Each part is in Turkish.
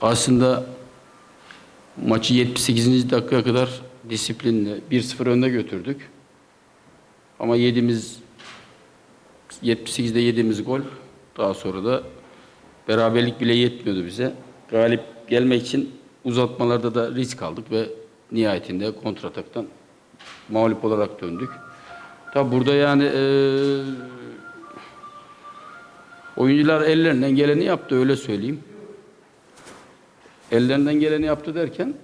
Aslında maçı 78. dakikaya kadar disiplinle 1-0 önde götürdük. Ama yediğimiz 78'de yediğimiz gol daha sonra da beraberlik bile yetmiyordu bize. Galip gelmek için uzatmalarda da risk aldık ve nihayetinde kontrataktan mağlup olarak döndük. Tabi burada yani eee oyuncular ellerinden geleni yaptı öyle söyleyeyim. Ellerinden geleni yaptı derken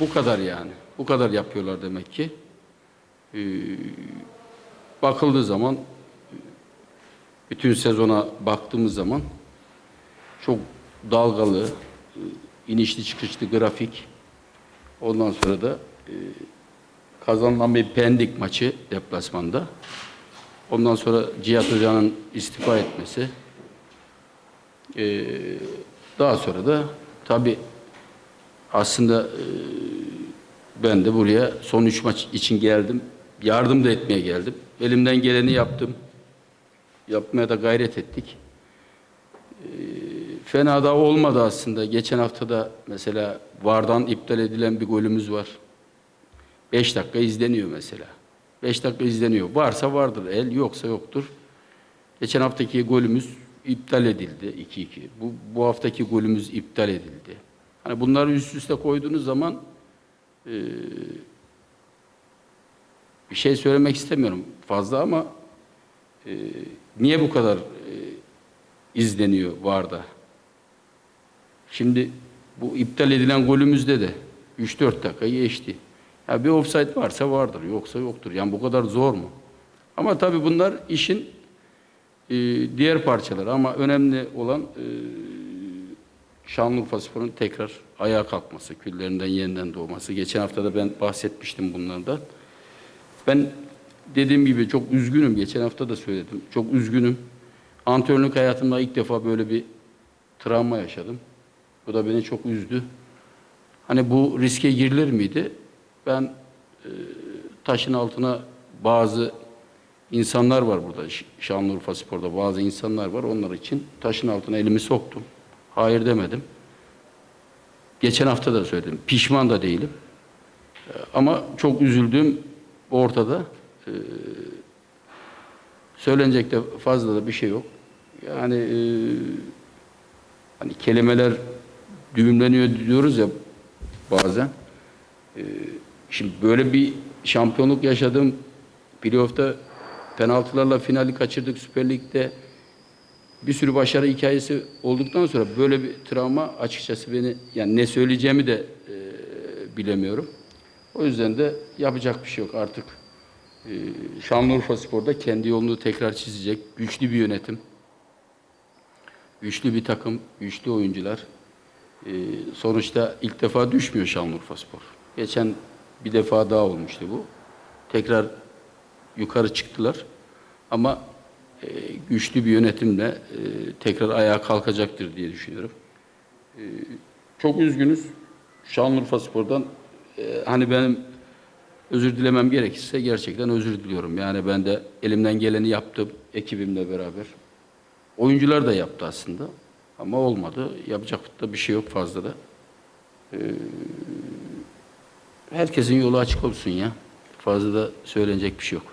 bu kadar yani. Bu kadar yapıyorlar demek ki. Ee, bakıldığı zaman bütün sezona baktığımız zaman çok dalgalı, e, inişli çıkışlı grafik. Ondan sonra da e, kazanılan bir Pendik maçı deplasmanda. Ondan sonra Cihat Hoca'nın istifa etmesi. Ee, daha sonra da tabi aslında e, ben de buraya son üç maç için geldim. Yardım da etmeye geldim. Elimden geleni yaptım. Yapmaya da gayret ettik. Ee, fena da olmadı aslında. Geçen hafta da mesela VAR'dan iptal edilen bir golümüz var. 5 dakika izleniyor mesela. 5 dakika izleniyor. Varsa vardır el, yoksa yoktur. Geçen haftaki golümüz iptal edildi 2-2. Bu, bu haftaki golümüz iptal edildi. Hani bunları üst üste koyduğunuz zaman e, bir şey söylemek istemiyorum fazla ama e, niye bu kadar e, izleniyor VAR'da? Şimdi bu iptal edilen golümüzde de 3-4 dakikayı geçti. Ya bir offside varsa vardır, yoksa yoktur. Yani bu kadar zor mu? Ama tabii bunlar işin e, diğer parçaları ama önemli olan e, Şanlıurfa Spor'un tekrar ayağa kalkması, küllerinden yeniden doğması. Geçen hafta da ben bahsetmiştim bunlardan. Ben dediğim gibi çok üzgünüm. Geçen hafta da söyledim. Çok üzgünüm. Antrenörlük hayatımda ilk defa böyle bir travma yaşadım. Bu da beni çok üzdü. Hani bu riske girilir miydi? Ben e, taşın altına bazı insanlar var burada. Şanlıurfa Spor'da bazı insanlar var. Onlar için taşın altına elimi soktum. Hayır demedim. Geçen hafta da söyledim. Pişman da değilim. E, Ama çok üzüldüğüm ortada. E, Söylenecek de fazla da bir şey yok. Yani e, hani kelimeler düğümleniyor diyoruz ya bazen. Şimdi böyle bir şampiyonluk yaşadım. Playoff'ta penaltılarla finali kaçırdık Süper Lig'de. Bir sürü başarı hikayesi olduktan sonra böyle bir travma açıkçası beni yani ne söyleyeceğimi de e, bilemiyorum. O yüzden de yapacak bir şey yok artık. E, Şanlıurfa Spor'da kendi yolunu tekrar çizecek. Güçlü bir yönetim. Güçlü bir takım, güçlü oyuncular. E, sonuçta ilk defa düşmüyor Şanlıurfa Spor. Geçen bir defa daha olmuştu bu. Tekrar yukarı çıktılar. Ama e, güçlü bir yönetimle e, tekrar ayağa kalkacaktır diye düşünüyorum. E, çok üzgünüz. Şanlıurfa Spor'dan e, hani benim özür dilemem gerekirse gerçekten özür diliyorum. Yani ben de elimden geleni yaptım ekibimle beraber. Oyuncular da yaptı aslında. Ama olmadı. Yapacak da bir şey yok fazla da. Ee, herkesin yolu açık olsun ya. Fazla da söylenecek bir şey yok.